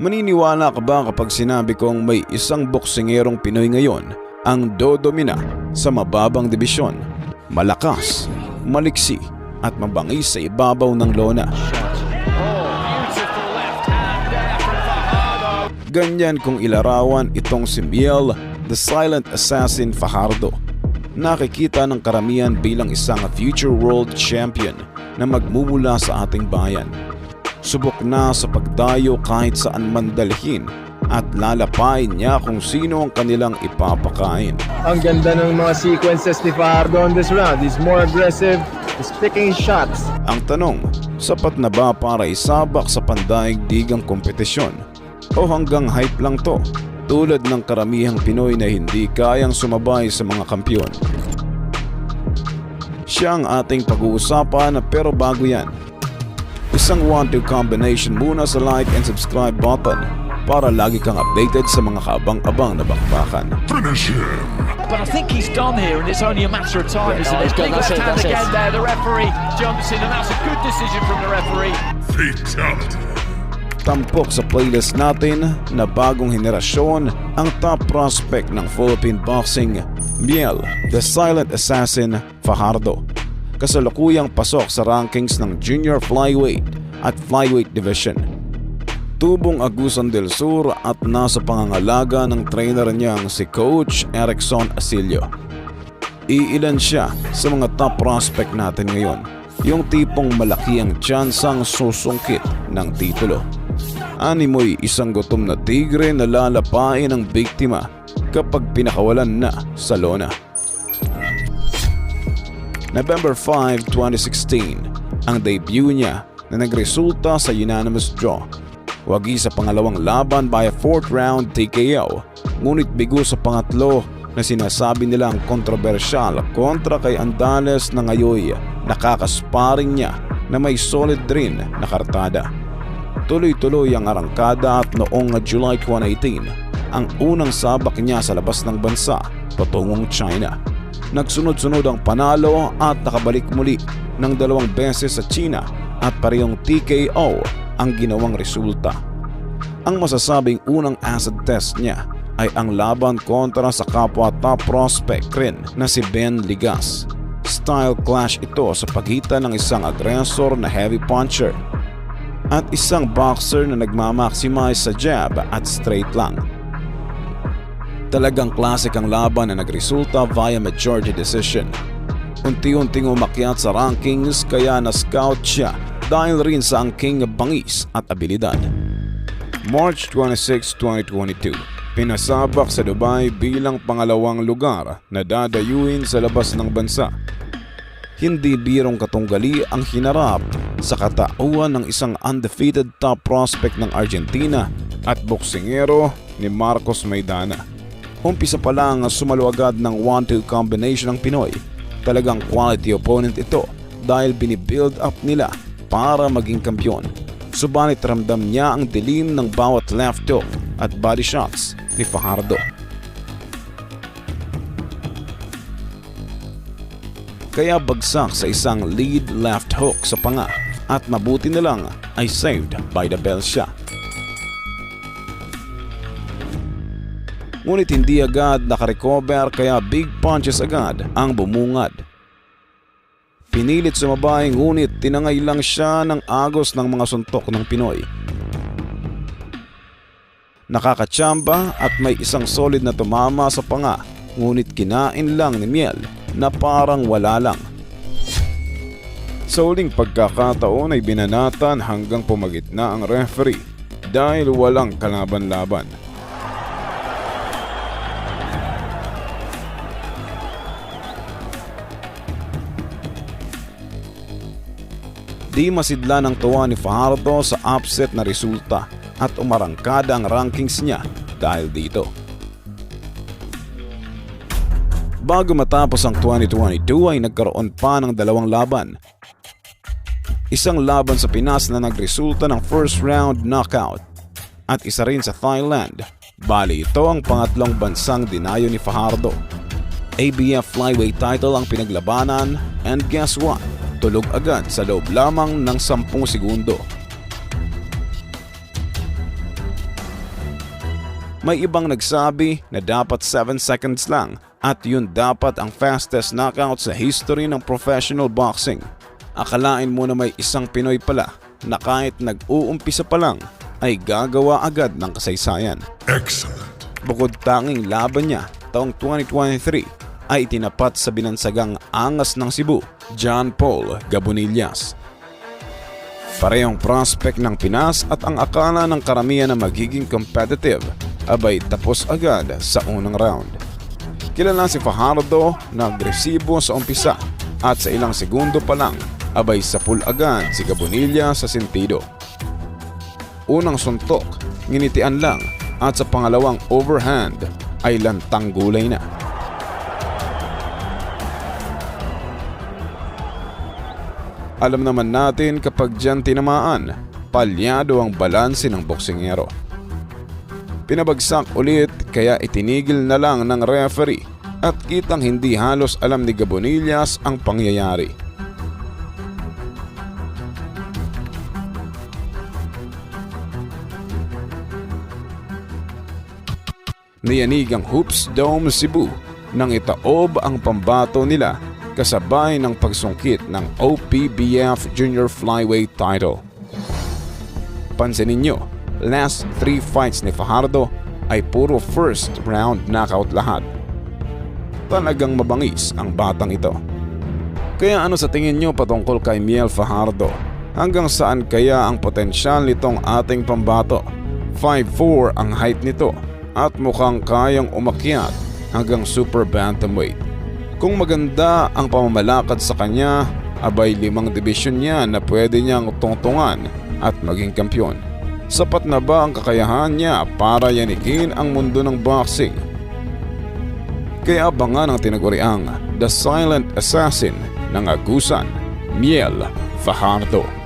Maniniwala ka ba kapag sinabi kong may isang boksingerong Pinoy ngayon ang dodomina sa mababang dibisyon? Malakas, maliksi at mabangis sa ibabaw ng lona. Ganyan kung ilarawan itong si Miel, the silent assassin Fajardo. Nakikita ng karamihan bilang isang future world champion na magmumula sa ating bayan. Subok na sa pagdayo kahit saan man dalhin at lalapain niya kung sino ang kanilang ipapakain. Ang ganda ng mga sequences ni Fajardo on this round. He's more aggressive. He's picking shots. Ang tanong, sapat na ba para isabak sa pandaigdigang kompetisyon? O hanggang hype lang to, tulad ng karamihang Pinoy na hindi kayang sumabay sa mga kampyon? Siya ang ating pag-uusapan pero bago yan, isang 1-2 combination muna sa like and subscribe button para lagi kang updated sa mga kaabang-abang na bakbakan. But I think he's done here, and it's only a matter of time, Yeah, isn't no, it? Big left hand that's it. again there. The referee jumps in, and that's a good decision from the referee. Fatality. Tampok sa playlist natin na bagong henerasyon ang top prospect ng Philippine boxing, Miel, the silent assassin Fajardo. Kasalukuyang pasok sa rankings ng junior flyweight at flyweight division. Tubong Agusan del Sur at nasa pangangalaga ng trainer niyang si Coach Erickson Asilio. Iilan siya sa mga top prospect natin ngayon. Yung tipong malaki ang tsansang susungkit ng titulo. Animoy isang gutom na tigre na lalapain ang biktima kapag pinakawalan na sa lona. November 5, 2016, ang debut niya na nagresulta sa unanimous draw. Wagi sa pangalawang laban by a fourth round TKO, ngunit bigo sa pangatlo na sinasabi nilang kontrobersyal kontra kay Andales na ngayoy nakakasparing niya na may solid rin na kartada. Tuloy-tuloy ang arangkada at noong July 2018, ang unang sabak niya sa labas ng bansa patungong China. Nagsunod-sunod ang panalo at nakabalik muli ng dalawang beses sa China at parehong TKO ang ginawang resulta. Ang masasabing unang acid test niya ay ang laban kontra sa kapwa top prospect rin na si Ben Ligas. Style clash ito sa pagitan ng isang aggressor na heavy puncher at isang boxer na nagmamaximize sa jab at straight lang. Talagang classic ang laban na nagresulta via majority decision. Unti-unting umakyat sa rankings kaya na-scout siya dahil rin sa angking bangis at abilidad. March 26, 2022 Pinasabak sa Dubai bilang pangalawang lugar na dadayuin sa labas ng bansa. Hindi birong katunggali ang hinarap sa katauhan ng isang undefeated top prospect ng Argentina at boksingero ni Marcos Maidana. Umpisa pa lang sumalo agad ng 1-2 combination ng Pinoy. Talagang quality opponent ito dahil binibuild up nila para maging kampyon. Subalit ramdam niya ang dilim ng bawat left hook at body shots ni Fajardo. Kaya bagsak sa isang lead left hook sa panga at mabuti na lang ay saved by the bell siya. Ngunit hindi agad nakarecover kaya big punches agad ang bumungad. Pinilit sumabay ngunit tinangay lang siya ng agos ng mga suntok ng Pinoy. Nakakatsamba at may isang solid na tumama sa panga ngunit kinain lang ni Miel na parang wala lang. Sa uling pagkakataon ay binanatan hanggang pumagitna ang referee dahil walang kalaban-laban. Di masidla ng tuwa ni Fajardo sa upset na resulta at umarangkada ang rankings niya dahil dito. Bago matapos ang 2022 ay nagkaroon pa ng dalawang laban. Isang laban sa Pinas na nagresulta ng first round knockout at isa rin sa Thailand. Bali ito ang pangatlong bansang dinayo ni Fajardo. ABF flyweight title ang pinaglabanan and guess what? Tulog agad sa loob lamang ng 10 segundo. May ibang nagsabi na dapat 7 seconds lang at yun dapat ang fastest knockout sa history ng professional boxing. Akalain mo na may isang Pinoy pala na kahit nag-uumpisa pa lang ay gagawa agad ng kasaysayan. Excellent. Bukod tanging laban niya taong 2023 ay tinapat sa binansagang angas ng Cebu, John Paul Gabonillas. Parehong prospect ng Pinas at ang akala ng karamihan na magiging competitive abay tapos agad sa unang round. Kilala si Fajardo na agresibo sa umpisa at sa ilang segundo pa lang abay sapul agad si Gabonilla sa sentido. Unang suntok, nginitian lang at sa pangalawang overhand ay lantang gulay na. Alam naman natin kapag dyan tinamaan, palyado ang balanse ng boksingero. Pinabagsak ulit kaya itinigil na lang ng referee at kitang hindi halos alam ni Gabonillas ang pangyayari. Niyanig ang Hoops Dome Cebu nang itaob ang pambato nila kasabay ng pagsungkit ng OPBF Junior Flyweight title. Pansinin nyo, last three fights ni Fajardo ay puro first round knockout lahat. Talagang mabangis ang batang ito. Kaya ano sa tingin nyo patungkol kay Miel Fajardo? Hanggang saan kaya ang potensyal nitong ating pambato? 5'4 ang height nito at mukhang kayang umakyat hanggang super bantamweight. Kung maganda ang pamamalakad sa kanya, abay limang dibisyon niya na pwede niyang tungtungan at maging kampyon. Sapat na ba ang kakayahan niya para yanikin ang mundo ng boxing? Kaya abangan ang tinaguriang The Silent Assassin ng Agusan, Miel Fajardo.